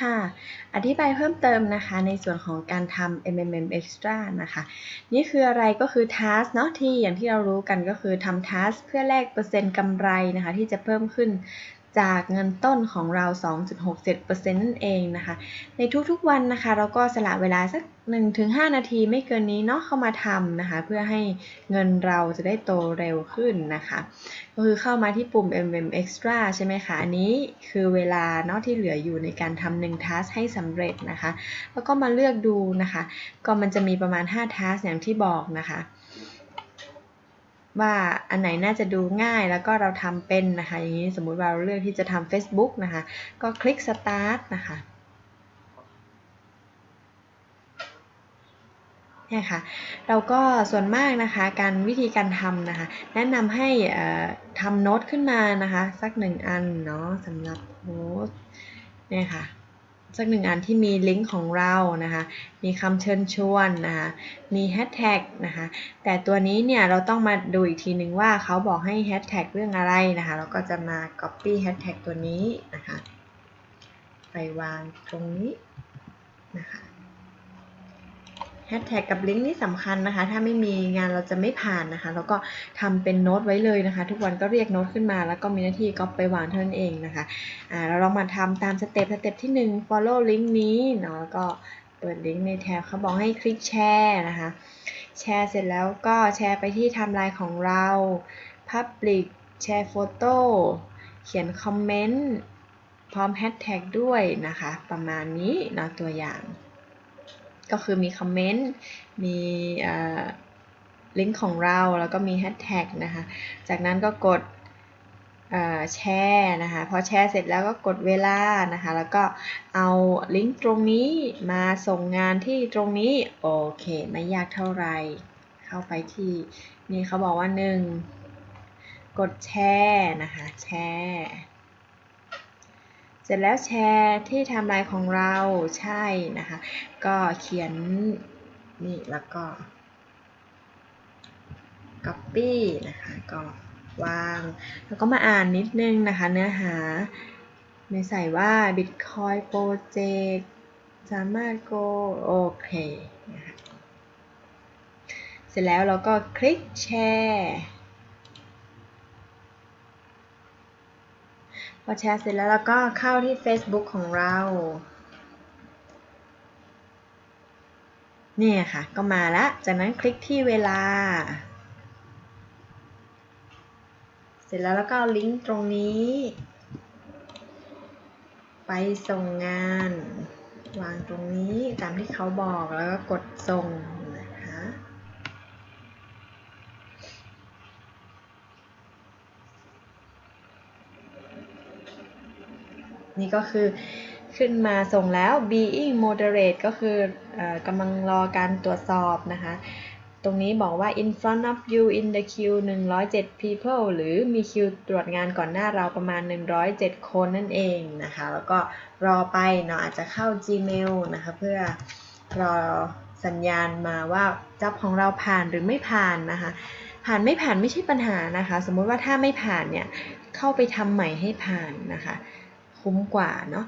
ค่ะ อธิบายเพิ่มเติมนะคะในส่วนของการทำ MMM Extra นะคะ นี่คืออะไรก็คือ task เนาะที่อย่างที่เรารู้กันก็คือทำ task เพื่อแลกเปอร์เซ็นต์กำไรนะคะ ที่จะเพิ่มขึ้น จากเงินต้นของเรา 2.67%นั่นเองนะคะ ในทุกๆวันนะคะ เราก็สละเวลาสัก 1-5 นาทีไม่เกินนี้เนาะเข้ามาทำนะคะ เพื่อให้เงินเราจะได้โตเร็วขึ้นนะคะก็คือเข้ามาที่ปุ่ม MM Extra ใช่ไหมคะ อันนี้คือเวลาเนาะที่เหลืออยู่ในการทำหนึ่ง task ให้สำเร็จนะคะ แล้วก็มาเลือกดูนะคะ ก็มันจะมีประมาณ5 task อย่างที่บอกนะคะ ว่าอันไหนน่าจะดูง่ายแล้วก็เราทำเป็นนะคะ อย่างนี้สมมุติว่าเราเลือกที่จะทำ Facebook นะคะ ก็คลิก start นะคะเนี่ยค่ะเราก็ส่วนมากนะคะการวิธีการทำนะคะ แนะนำให้ทำโน้ตขึ้นมานะคะ สักหนึ่งอันเนาะสำหรับโน้ตเนี่ยค่ะ สักหนึ่งอันที่มีลิงก์ของเรานะคะ มีคำเชิญชวนนะคะ มีแฮชแท็กนะคะ แต่ตัวนี้เนี่ยเราต้องมาดูอีกทีหนึ่งว่าเขาบอกให้แฮชแท็กเรื่องอะไรนะคะ เราก็จะมา copy แฮชแท็กตัวนี้นะคะ ไปวางตรงนี้นะคะ ฮชแท็กกับลิงก์นี่สำคัญนะคะ ถ้าไม่มีงานเราจะไม่ผ่านนะคะ แล้วก็ทำเป็นโน้ตไว้เลยนะคะ ทุกวันก็เรียกโน้ตขึ้นมา แล้วก็มีหน้าที่ก็ไปวางเท่านั้นเองนะคะอ่าเราลองมาทำตามสเต็ปสเต็ปที่ 1 follow ลิงก์นี้เนาะแล้วก็เปิดลิงก์ในแท็บเขาบอกให้คลิกแชร์นะคะ แชร์เสร็จแล้วก็แชร์ไปที่ไทม์ไลน์ของเรา Public แชร์โฟโต้เขียนคอมเมนต์พร้อมแฮชแท็กด้วยนะคะ ประมาณนี้เนาะตัวอย่าง ก็คือมีคอมเมนต์ มีลิงก์ของเราแล้วก็มีแฮชแท็กนะคะ จากนั้นก็กดแชร์นะคะ พอแชร์เสร็จแล้วก็กดเวลานะคะ แล้วก็เอาลิงก์ตรงนี้มาส่งงานที่ตรงนี้ โอเค ไม่ยากเท่าไหร่ เข้าไปที่นี่เขาบอกว่า 1 กดแชร์นะคะ แชร์ เสร็จแล้วแชร์ที่ทำลายของเราใช่นะคะ ก็เขียนนี่แล้วก็ copy นะคะก็วาง แล้วก็มาอ่านนิดนึงนะคะ เนื้อหาไม่ใส่ว่า Bitcoin Project สามารถ go โอเคนะคะเสร็จแล้วเราก็คลิกแชร์ พอแชร์เสร็จแล้วเราก็เข้าที่ Facebook ของเราเนี่ยค่ะ ก็มาแล้วจากนั้นคลิกที่เวลา เสร็จแล้วแล้วก็ลิงก์ตรงนี้ ไปส่งงาน วางตรงนี้ตามที่เขาบอกแล้วก็กดส่ง นี่ก็คือขึ้นมาส่งแล้ว being moderate ก็คือกำลังรอการตรวจสอบนะคะ ตรงนี้บอกว่า in front of you in the queue 107 people หรือมีคิวตรวจงานก่อนหน้าเราประมาณ 107 คนนั่นเองนะคะ แล้วก็รอไปเนาะอาจจะเข้า Gmail นะคะ เพื่อรอสัญญาณมาว่าจับของเราผ่านหรือไม่ผ่านนะคะ ผ่านไม่ผ่านไม่ใช่ปัญหานะคะ สมมุติว่าถ้าไม่ผ่านเนี่ย เข้าไปทำใหม่ให้ผ่านนะคะ คุ้มกว่าเนาะ